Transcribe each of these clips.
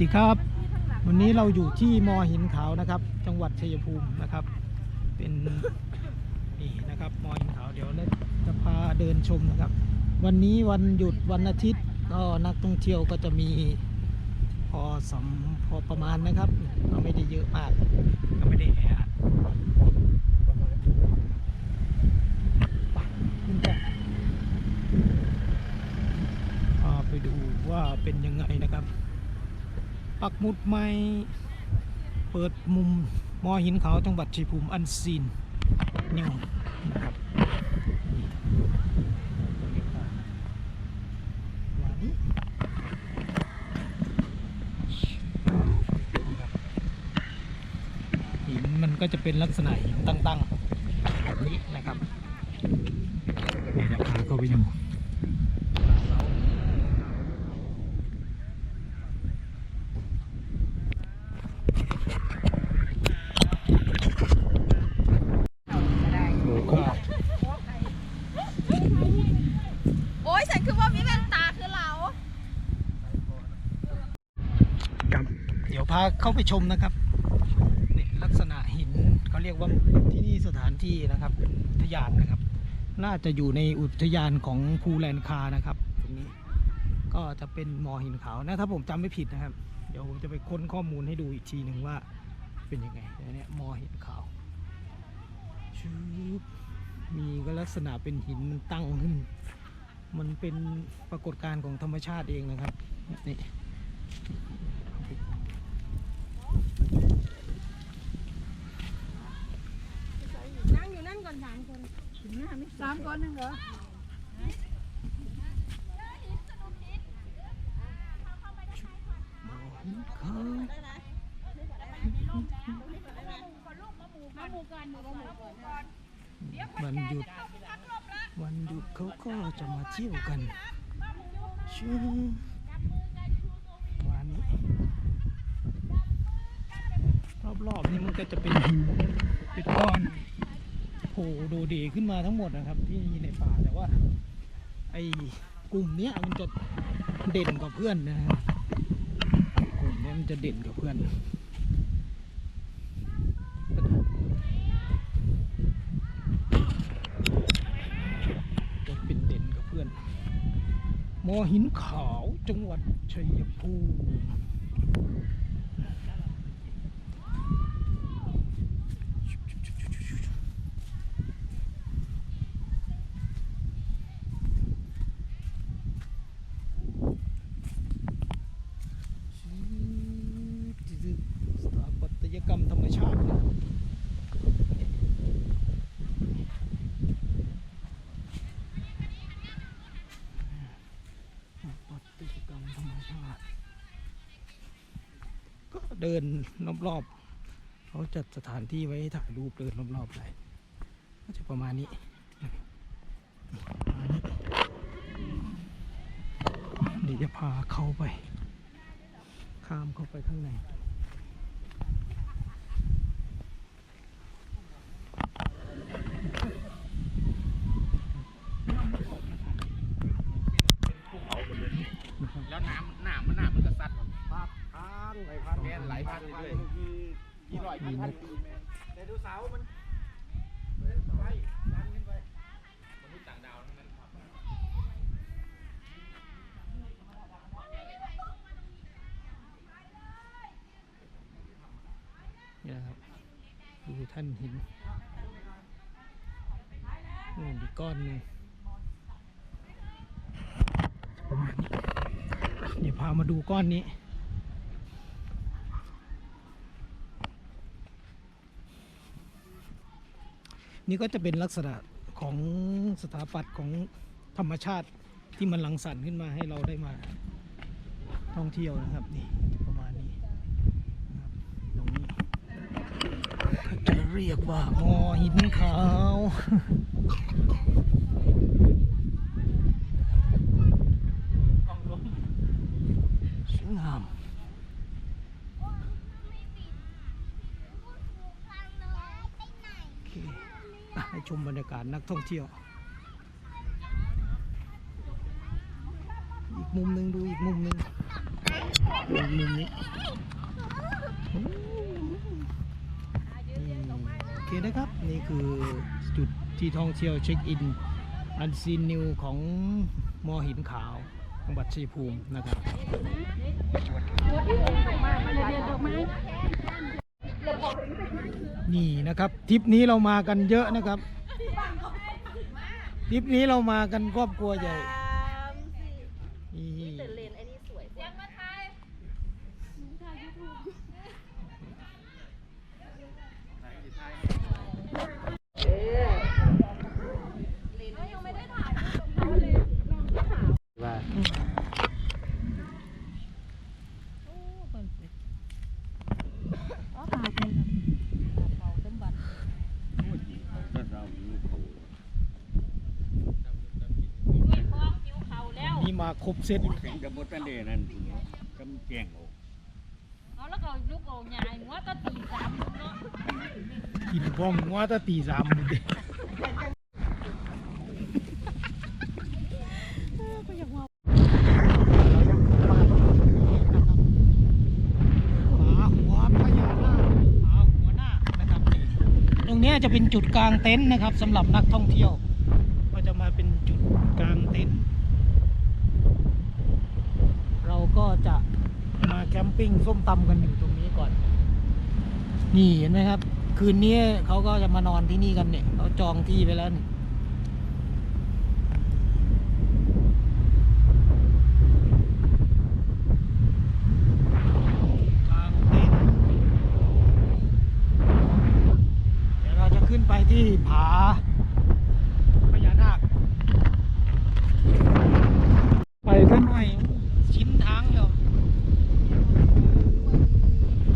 ดีครับ วันนี้เราอยู่ที่มอหินขาวนะครับ จังหวัดชัยภูมินะครับ เป็นนี่นะครับมอหินขาวเดี๋ยวจะพาเดินชมนะครับ วันนี้วันหยุดวันอาทิตย์ก็นักท่องเที่ยวก็จะมีพอสมพอประมาณนะครับก็ไม่ได้เยอะมาก ก็ไม่ได้แออัดมาไปดูว่าเป็นยังไงนะครับ ปักหมุดใหม่เปิดมุมมอหินเขาจังหวัดชัยภูมิอันซีนนิวนะครับหินมันก็จะเป็นลักษณะหินตั้งๆแบบนี้นะครับเดี๋ยวพาเข้าไปดูโอ้โห โอ้ยฉันคือว่ามีแว่นตาคือเรา ครับเดี๋ยวพาเข้าไปชมนะครับนี่ลักษณะหินเขาเรียกว่าที่นี่สถานที่นะครับอุทยานนะครับ น่าจะอยู่ในอุทยานของภูแลนคานะครับตรงนี้ก็จะเป็นมอหินขาวนะถ้าผมจำไม่ผิดนะครับ เดี๋ยวผมจะไปค้นข้อมูลให้ดูอีกทีหนึ่งว่าเป็นยังไงเนี้ยมอหินขาวชืบมีก็ลักษณะเป็นหินมันตั้งขึ้น มันเป็นปรากฏการณ์ของธรรมชาติเองนะครับนี่งอยู่นั่นก่อนสามคนถึง หน้าไม่สามคนหนึ่งเหรอหินขาวมาหมู่กันหมู่กันหมู่กันวันหยุดวันหยุดเขาก็จะมาเที่ยวกันชื่อวันนี้รอบๆนี่มันก็จะเป็นหินเป็นก้อนโผล่โดเดขึ้นมาทั้งหมดนะครับ ที่ในป่าแต่ว่า ไอ้กลุ่มเนี้ยมันจะเด่นกว่าเพื่อนนะครับกลุ่มเนี้ยมันจะเด่นกว่าเพื่อนจะเป็นเด่นกับเพื่อนมอหินขาวจังหวัดชัยภูมิสถาปัตย กรรมธรรมชาตินะครับปฏิกรรมธรรมชาติก็เดินรอบๆเขาจัดสถานที่ไว้ถ่ายรูปเดินรอบๆเลยก็จะประมาณนี้นี้เดี๋ยวจะพาเข้าไป ข้ามเข้าไปข้างในำน้ำมันน้ำมันก็ซัด พาดทางไหล พันแกนไหลพันเรื่อยกี่ร้อยพันพันปีแม่ดโนเสาร์มันไปดันขึ้นไปมนุษย์ต่างดาวทั้งนั้นครับนี่นะครับดูท่านหินนู่นอีกก้อนหนึ่งเดี๋ยวพามาดูก้อนนี้ นี่ก็จะเป็นลักษณะของสถาปัตย์ของธรรมชาติที่มันหลังสรรค์ขึ้นมาให้เราได้มาท่องเที่ยวนะครับนี่ประมาณนี้นะตรงนี้จะเรียกว่ามอหินขาวสวยงามโอเคอะให้ ชมบรรยากาศนักท่องเที่ยว อีกมุมหนึ่งดูอีกมุมหนึ่งมุมนี้โอเคนะครับ นี่คือจุดที่ท่องเที่ยวเช็คอิน อันซีนนิวของมอหินขาวจังหวัดชัยภูมินะครับนี่นะครับทริปนี้เรามากันเยอะนะครับ ทริปนี้เรามากันครอบครัวใหญ่นี่เลนไอ้นี่สวยเสียงมาไทย ว่า อ๋อปากเลยเป่าสมบัติ เรามีเขา นี่มา ครบเซตแข่งกับบตันเดนั่นกำแกงโอ้เอาแล้วก็ลูกโอ่งใหญ่หัวก็ตีสามเนาะกินพร้อมหัว่าตะตีสามหมดเลยหาหัวพญานาคหาหัวนาคนะครับนี่ตรงเนี้ยจะเป็นจุดกลางเต็นท์นะครับสำหรับนักท่องเที่ยว ก็จะมาเป็นจุดกลางเต็นท์เราก็ จะมาแคมปิ้งส้มตำกันอยู่ตรงนี้ก่อน นี่เห็นไหมครับ คืนนี้เขาก็จะมานอนที่นี่กันเนี่ยเขาจองที่ไปแล้วนี่กลางเต็นท์เดี๋ยวเราจะขึ้นไปที่ผาพญานาค ไปกันหน่อยชิ้นทางแล้ว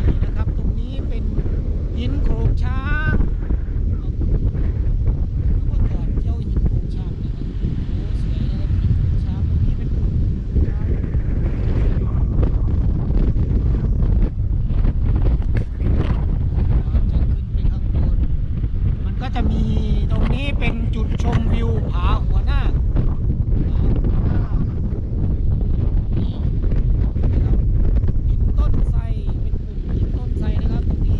นี่นะครับ ตรงนี้เป็นหินโขงช้างเอาเมื่อก่อนเที่ยวหินโขงช้างนะครับโอ้สวยนะครับหินโขงช้างตรงนี้เป็นกลุ่มช้างเราจะขึ้นไปข้างบน มันก็ จะมีตรงนี้เป็นจุดชมวิวผาหัวหน้าคผาหัวหน้าคนี่นะครับหินต้นไทรเป็นกลุ่มหินต้นไทรนะครับตรงนี้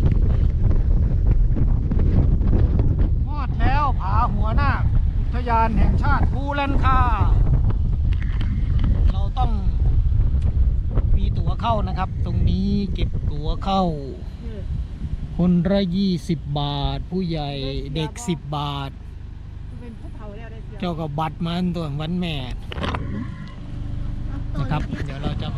มอดแล้วผาหัวหน้าคอุทยานแห่งชาติภูแลนคา เราต้องมีตั๋วเข้านะครับ ตรงนี้เก็บตั๋วเข้า คนละยี่สิบบาท ผู้ใหญ่เด็กสิบบาท เป็นผู้เผาแล้วได้เสีย เจ้ากับบัตรมันตัววันแม่นะครับ เดี๋ยวเราจะ